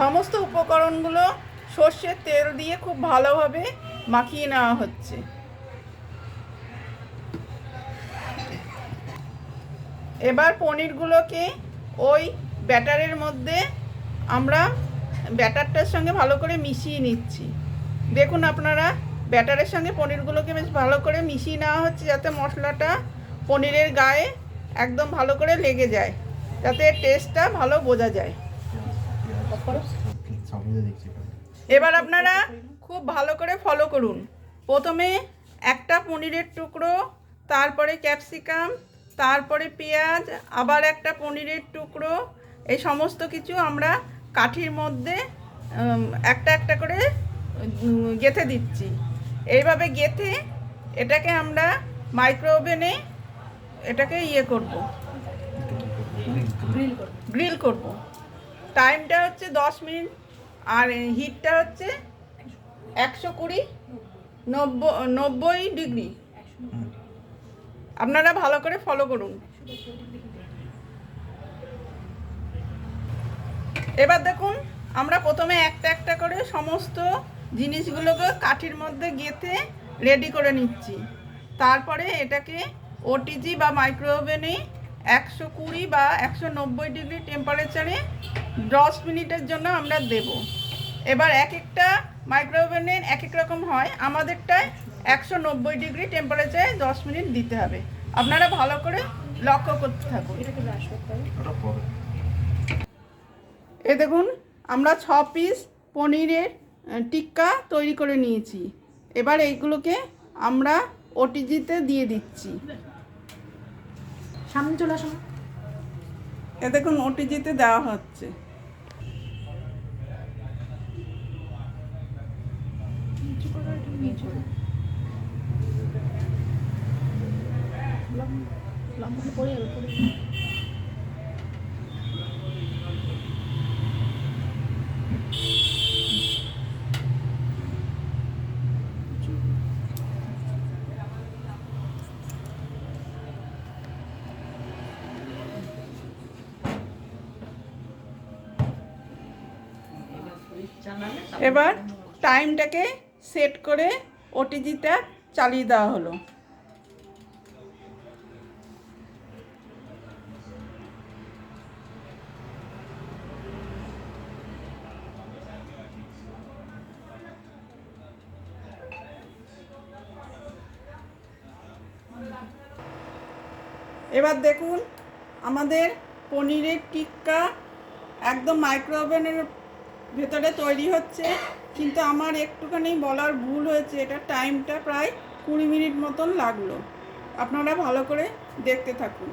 সমস্ত উপকরণগুলো সর্ষের তেল দিয়ে খুব ভালোভাবে মাখিয়ে নেওয়া হচ্ছে। এবার পনিরগুলোকে ওই ব্যাটারের মধ্যে আমরা ব্যাটারটার সঙ্গে ভালো করে মিশিয়ে নিচ্ছি। দেখুন আপনারা, ব্যাটারের সঙ্গে পনিরগুলোকে বেশ ভালো করে মিশিয়ে নেওয়া হচ্ছে যাতে মশলাটা পনিরের গায়ে একদম ভালো করে লেগে যায়, যাতে টেস্টটা ভালো বোঝা যায়। এবার আপনারা খুব ভালো করে ফলো করুন। প্রথমে একটা পনিরের টুকরো তারপরে ক্যাপসিকাম তারপরে পেঁয়াজ আবার একটা পনিরের টুকরো। এই সমস্ত কিছু আমরা কাঠির মধ্যে একটা একটা করে গেঁথে দিচ্ছি। এইভাবে গেঁথে এটাকে আমরা মাইক্রো ওভেনে এটাকে ইয়ে করব। গ্রিল করব। টাইমটা হচ্ছে দশ মিনিট, আর হিটটা হচ্ছে একশো কুড়ি, নব্বই ডিগ্রি। আপনারা ভালো করে ফলো করুন। এবার দেখুন, আমরা প্রথমে একটা একটা করে সমস্ত জিনিসগুলোকে কাঠির মধ্যে গেঁথে রেডি করে নিচ্ছি। তারপরে এটাকে ওটিজি বা মাইক্রো ওভেনে একশো কুড়ি বা একশো নব্বই ডিগ্রি টেম্পারেচারে দশ মিনিটের জন্য আমরা দেব। এবার এক একটা মাইক্রো ওভেনে এক এক রকম হয়। আমাদেরটায় একশো নব্বই ডিগ্রি টেম্পারেচারে দশ মিনিট দিতে হবে। আপনারা ভালো করে লক্ষ্য করতে থাকুন। এ দেখুন আমরা ছ পিস পনিরের টিক্কা তৈরি করে নিয়েছি। এবার এইগুলোকে আমরা ওটিজিতে দিয়ে দিচ্ছি। সামনে চলে আসো এ দেখুন ওটিজিতে দেওয়া হচ্ছে। পড়ে এবার টাইমটাকে সেট করে ওটিজিটা চালিয়ে দেওয়া হলো। এবার দেখুন আমাদের পনিরের টিক্কা একদম মাইক্রো ওভেনের ভেতরে তৈরি হচ্ছে, কিন্তু আমার একটুখানি বলার ভুল হয়েছে, এটা টাইমটা প্রায় কুড়ি মিনিট মতন লাগল। আপনারা ভালো করে দেখতে থাকুন।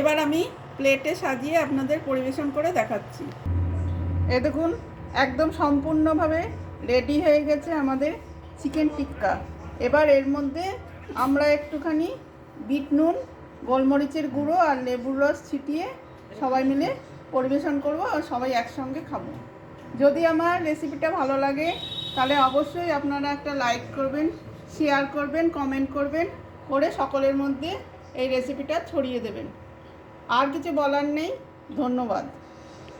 এবার আমি প্লেটে সাজিয়ে আপনাদের পরিবেশন করে দেখাচ্ছি। এ দেখুন, একদম সম্পূর্ণভাবে রেডি হয়ে গেছে আমাদের চিকেন টিক্কা। এবার এর মধ্যে আমরা একটুখানি বিট নুন, গোলমরিচের গুঁড়ো আর লেবুর রস ছিটিয়ে সবাই মিলে পরিবেশন করব আর সবাই একসঙ্গে খাব। যদি আমার রেসিপিটা ভালো লাগে, তাহলে অবশ্যই আপনারা একটা লাইক করবেন শেয়ার করবেন কমেন্ট করবেন, করে সকলের মধ্যে এই রেসিপিটা ছড়িয়ে দেবেন। আর কিছু বলার নেই, ধন্যবাদ।